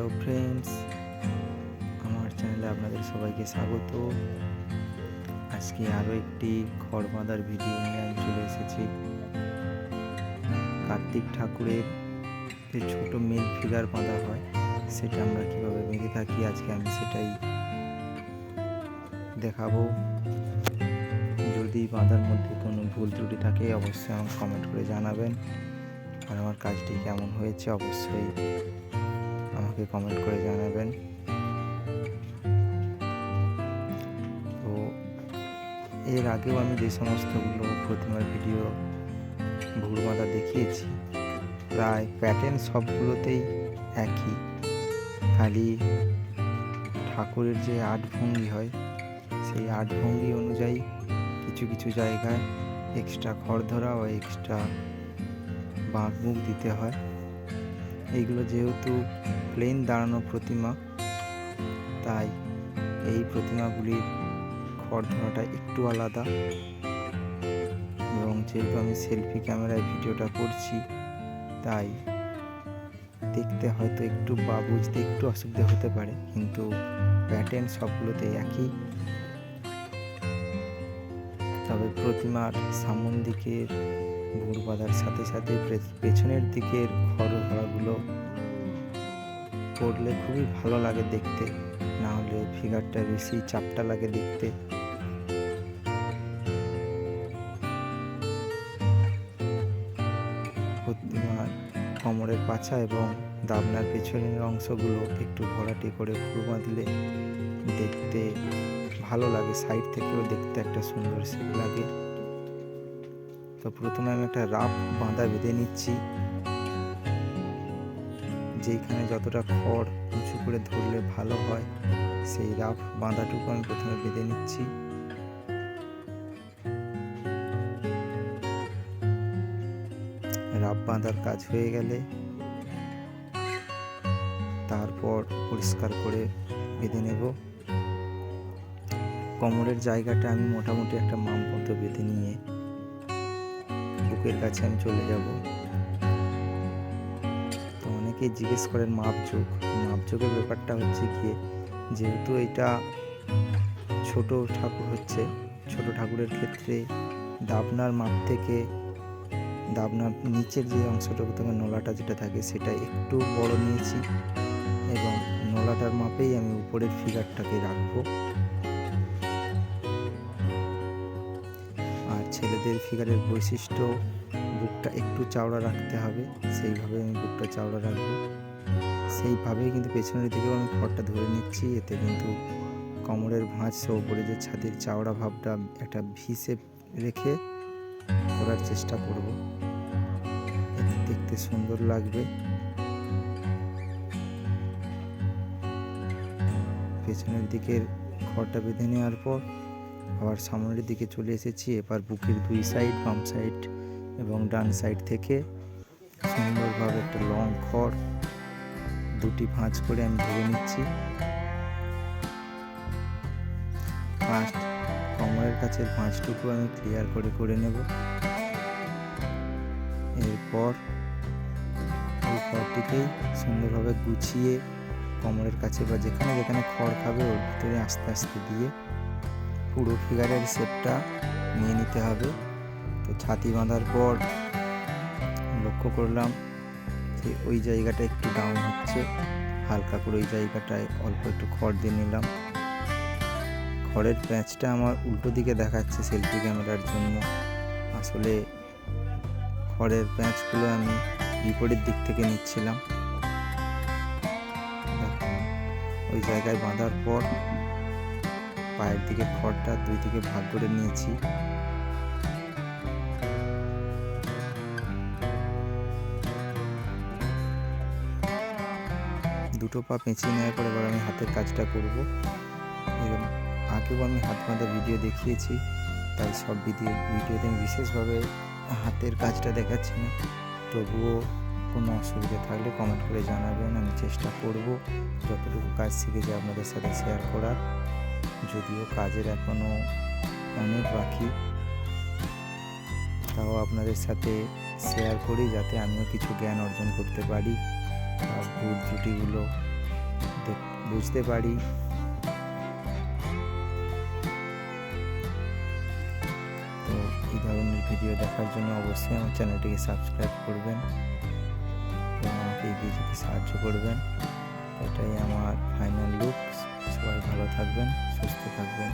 Hello friends, আমার চ্যানেলে আপনাদের সবাইকে স্বাগত। আজকে আরও একটি খড় বাঁধার ভিডিও নিয়ে আমি চলে এসেছি। কার্তিক ঠাকুরের যে ছোট মেল ফিগার বাঁধা হয়, সেটা আমরা কীভাবে বেঁধে থাকি, আজকে আমি সেটাই দেখাবো। যদি বাঁধার মধ্যে কোনো ভুল ত্রুটি থাকে, অবশ্যই আমাকে কমেন্ট করে জানাবেন। আর আমার কাজটি কেমন হয়েছে, অবশ্যই আমাকে কমেন্ট করে জানাবেন। তো এর আগেও আমি যে সমস্তগুলো প্রতিমার ভিডিও ভুল বাঁধা দেখিয়েছি, প্রায় প্যাটার্ন সবগুলোতেই একই। খালি ঠাকুরের যে আট ভঙ্গি হয়, সেই আট ভঙ্গি অনুযায়ী কিছু কিছু জায়গায় এক্সট্রা খড় ধরা ও এক্সট্রা বাঁক মুখ দিতে হয়। এইগুলো যেহেতু প্লেন দাঁড়ানো প্রতিমা, তাই এই প্রতিমাগুলির খড় ধরাটা একটু আলাদা। এবং যেহেতু আমি সেলফি ক্যামেরায় ভিডিওটা করছি, তাই দেখতে হয়তো একটু বা বুঝতে একটু অসুবিধা হতে পারে, কিন্তু প্যাটার্ন সবগুলোতে একই। তবে প্রতিমার সামন দিকের ভুর বাঁধার সাথে সাথে পেছনের দিকের খড় ধরাগুলো করলে খুবই ভালো লাগে দেখতে। না হলে ফিগারটা বেশি চাপটা লাগে দেখতে। প্রতিমার কোমরের পাছা এবং দাবনার পেছনের অংশগুলো একটু ভরাটি করে ফুল বাঁধলে দেখতে ভালো লাগে সাইড থেকেও দেখতে একটা সুন্দর শেপ লাগে। তো প্রথমে আমি একটা রাফ বাঁধা বেঁধে নিচ্ছি। যেইখানে যতটা খড় উঁচু করে ধরলে ভালো হয়, সেই রাফ বাঁধাটুকু আমি প্রথমে বেঁধে নিচ্ছি। রাফ বাঁধার কাজ হয়ে গেলে তারপর পরিষ্কার করে বেঁধে নেব। কোমরের জায়গাটা আমি মোটামুটি একটা মাম মতো বেঁধে নিয়ে বুকের কাছে আমি চলে যাব। তো অনেকেই জিজ্ঞেস করেন মাপযোগ। মাপযোগের ব্যাপারটা হচ্ছে গিয়ে যেহেতু এটা ছোট ঠাকুর হচ্ছে, ছোট ঠাকুরের ক্ষেত্রে দাবনার মাপ থেকে দাবনার নিচের যে অংশটুকু থেকে নোলাটা যেটা থাকে সেটা একটু বড় নিয়েছি এবং নোলাটার মাপেই আমি উপরের ফিগারটাকে রাখব। ছেলেদের ফিগারের বৈশিষ্ট্য, বুকটা একটু চাওড়া রাখতে হবে, সেইভাবে আমি বুকটা চাওড়া রাখব। সেইভাবেই কিন্তু পেছনের দিকেও আমি খড়টা ধরে নিচ্ছি, এতে কিন্তু কোমরের ভাঁজ সহ উপরে যে ছাতির চাওড়া ভাবটা, একটা ভিসে রেখে করার চেষ্টা করব। দেখতে সুন্দর লাগবে। পেছনের দিকের খড়টা বেঁধে নেওয়ার পর আবার সামনের দিকে চলে এসেছি। এবার বুকের দুই সাইড বাম সাইড এবং ডান সাইড থেকে। সুন্দরভাবে একটা লং খড় দুটি ভাঁজ করে আমি ধরে নিচ্ছি। ফার্স্ট কোমরের কাছের ভাঁজটুকু আমি ক্লিয়ার করে করে নেব। এরপর এই খড়টিকেই সুন্দরভাবে গুছিয়ে কোমরের কাছে বা যেখানে যেখানে খড় খাবে ওর ভিতরে আস্তে আস্তে দিয়ে পুরো ফিগারের শেপটা নিয়ে নিতে হবে। তো ছাতি বাঁধার পর লক্ষ্য করলাম যে ওই জায়গাটা একটু ডাউন হচ্ছে। হালকা করে ওই জায়গাটায় অল্প একটু খড় দিয়ে নিলাম। খড়ের প্যাঁচটা আমার উল্টো দিকে দেখাচ্ছে সেলফি ক্যামেরার জন্য। আসলে খড়ের প্যাঁচগুলো আমি বিপরীত দিক থেকে নিচ্ছিলাম। ওই জায়গায় বাঁধার পর পায়ের দিকে খড়টা দুই দিকে ভাগ করে নিয়েছি। দুটো পা পেঁচিয়ে নেওয়ার পর এবার আমি হাতের কাজটা করব। এবং আগেও আমি হাত বাঁধা ভিডিও দেখিয়েছি, তাই সব ভিডিও, ভিডিওতে আমি বিশেষভাবে হাতের কাজটা দেখাচ্ছি না। তবুও কোনো অসুবিধা থাকলে কমেন্ট করে জানাবেন, আমি চেষ্টা করব যতটুকু কাজ শিখেছি আপনাদের সাথে শেয়ার করার। যদিও কাজের এখনও অনেক বাকি, তাও আপনাদের সাথে শেয়ার করি যাতে আমিও কিছু জ্ঞান অর্জন করতে পারি আর ভুল ত্রুটিগুলো বুঝতে পারি। তো এই ধরনের ভিডিও দেখার জন্য অবশ্যই আমার চ্যানেলটিকে সাবস্ক্রাইব করবেন এবং আমাকে এগিয়ে যেতে সাহায্য করবেন। এটাই আমার ফাইনাল লুক সবাই ভালো থাকবেন সুস্থ থাকবেন।